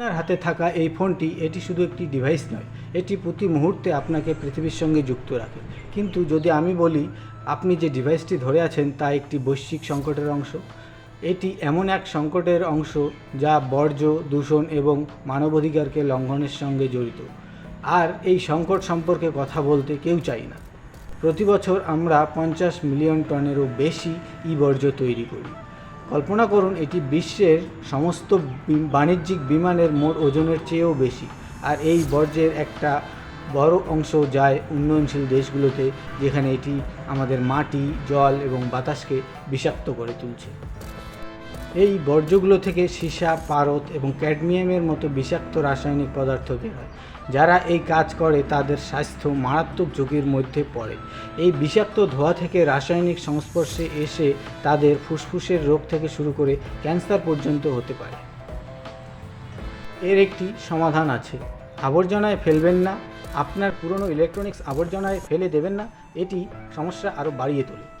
আপনার হাতে থাকা এই ফোনটি এটি শুধু একটি ডিভাইস নয়, এটি প্রতি মুহূর্তে আপনাকে পৃথিবীর সঙ্গে যুক্ত রাখে। কিন্তু যদি আমি বলি, আপনি যে ডিভাইসটি ধরে আছেন তা একটি বৈশ্বিক সংকটের অংশ। এটি এমন এক সংকটের অংশ যা বর্জ্য, দূষণ এবং মানবাধিকারকে লঙ্ঘনের সঙ্গে জড়িত। আর এই সংকট সম্পর্কে কথা বলতে কেউ চাই না। প্রতি বছর আমরা পঞ্চাশ মিলিয়ন টনেরও বেশি ই বর্জ্য তৈরি করি। কল্পনা করুন, এটি বিশ্বের সমস্ত বাণিজ্যিক বিমানের মোট ওজনের চেয়েও বেশি। আর এই বর্জ্যের একটা বড় অংশ যায় উন্নয়নশীল দেশগুলোতে, যেখানে এটি আমাদের মাটি, জল এবং বাতাসকে বিষাক্ত করে তুলছে। এই বর্জ্যগুলো থেকে সীসা, পারদ এবং ক্যাডমিয়ামের মতো বিষাক্ত রাসায়নিক পদার্থ বের হয়। যারা এই কাজ করে, তাদের স্বাস্থ্য মারাত্মক ঝুঁকির মধ্যে পড়ে। এই বিষাক্ত ধোঁয়া থেকে রাসায়নিক সংস্পর্শে এসে তাদের ফুসফুসের রোগ থেকে শুরু করে ক্যান্সার পর্যন্ত হতে পারে। এর একটি সমাধান আছে। আবর্জনায় ফেলবেন না। আপনার পুরনো ইলেকট্রনিক্স আবর্জনায় ফেলে দেবেন না। এটি সমস্যা আরও বাড়িয়ে তোলে।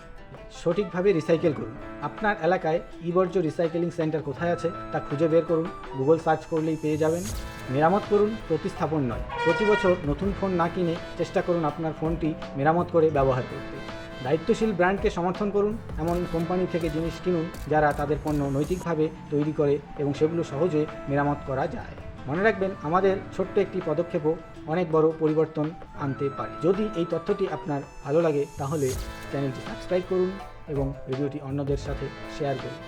সঠিকভাবে রিসাইকেল করুন। আপনার এলাকায় ইবর্জ্য রিসাইকেলিং সেন্টার কোথায় আছে তা খুঁজে বের করুন। গুগল সার্চ করলেই পেয়ে যাবেন। মেরামত করুন, প্রতিস্থাপন নয়। প্রতি বছর নতুন ফোন না কিনে চেষ্টা করুন আপনার ফোনটি মেরামত করে ব্যবহার করতে। দায়িত্বশীল ব্র্যান্ডকে সমর্থন করুন। এমন কোম্পানি থেকে জিনিস কিনুন যারা তাদের পণ্য নৈতিকভাবে তৈরি করে এবং সেগুলো সহজে মেরামত করা যায়। মনে রাখবেন, আমাদের ছোট্ট একটি পদক্ষেপও অনেক বড় পরিবর্তন আনতে পারে। যদি এই তথ্যটি আপনার ভালো লাগে, তাহলে চ্যানেলটি সাবস্ক্রাইব করুন এবং ভিডিওটি অন্যদের সাথে শেয়ার করুন।